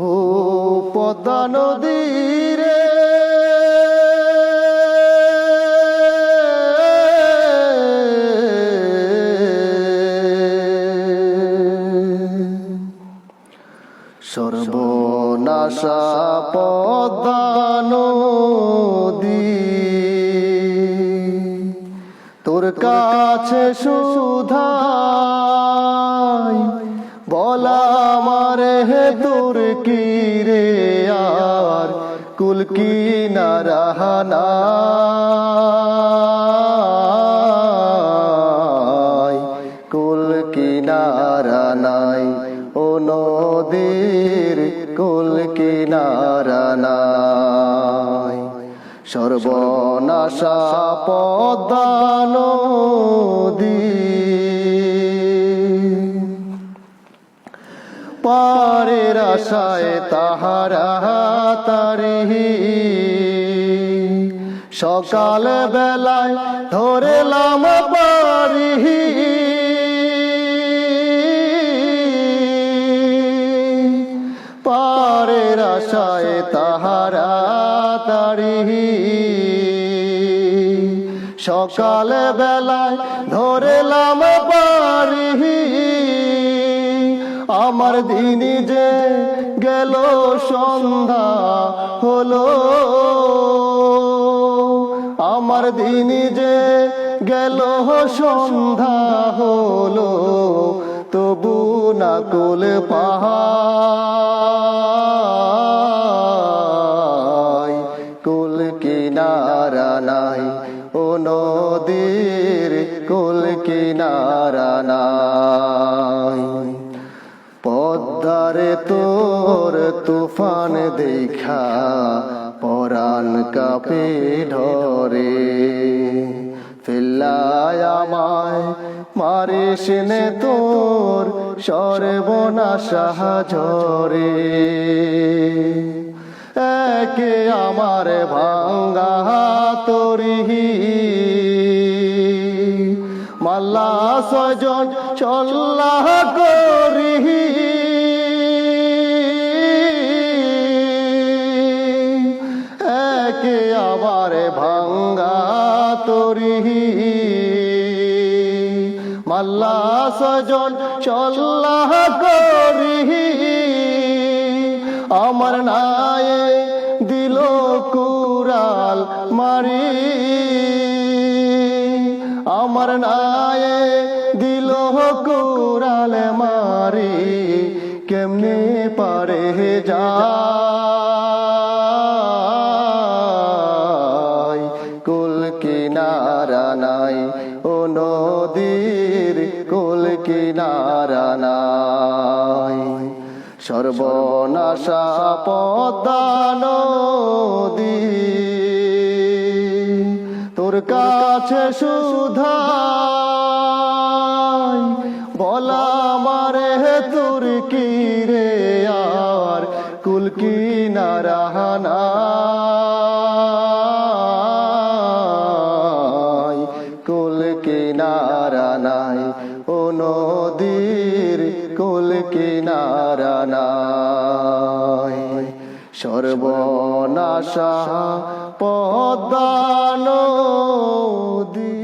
ও পদ্মা নদীরে সর্বনাশা পদ্মা নদী। তোর কাছে সুধাই বলা তোর কি রে আর কুল কি না রাহানা কুল কিনারা নাই ও নদীর কুল কিনারা নাই সর্বনাশা পদ্মা নদী পারের আশায় তাহারা তারিহি। সকাল বেলায় ধরেলাম পারিহি পারের আশায় তাহারা তারিহি। সকাল বেলায় ধরেলাম পারিহি আমার দিনই যে গেল, সন্ধ্যা হলো। আমার দিনই যে গেল, সন্ধ্যা হলো। তবু না কোল পাহাই কুল কিনারা নাই, ও নদীর কুল কিনারা নাই। পদ্মারে তোর তুফান দেখা, পরাণ কাপে ধরে ফেল্লায় আমায় মারিস নে তোর সর্বনাশা ঝরে। একে আমার ভাঙ্গা তরিহি মাল্লা সজন চল্লাহ করিহি আমার ভাঙ্গা তরিহি মাল্লা সজন চল্লা করিহি আমার নায়ে দিল কুরাল মারি। আমার নায়ে দিল কুরাল মারি। কেমনে পারে যায় কিনারা নাই। ও নদীর কুল কিনারা নাই। সর্বনাশা পদ্মা নদী। তোর কাছে সুধাই বলা মারে তোর কি রে আর? কুল কিনারা নাই। নদীর কুল কিনারা নাই। সর্বনাশা পদ্মা নদী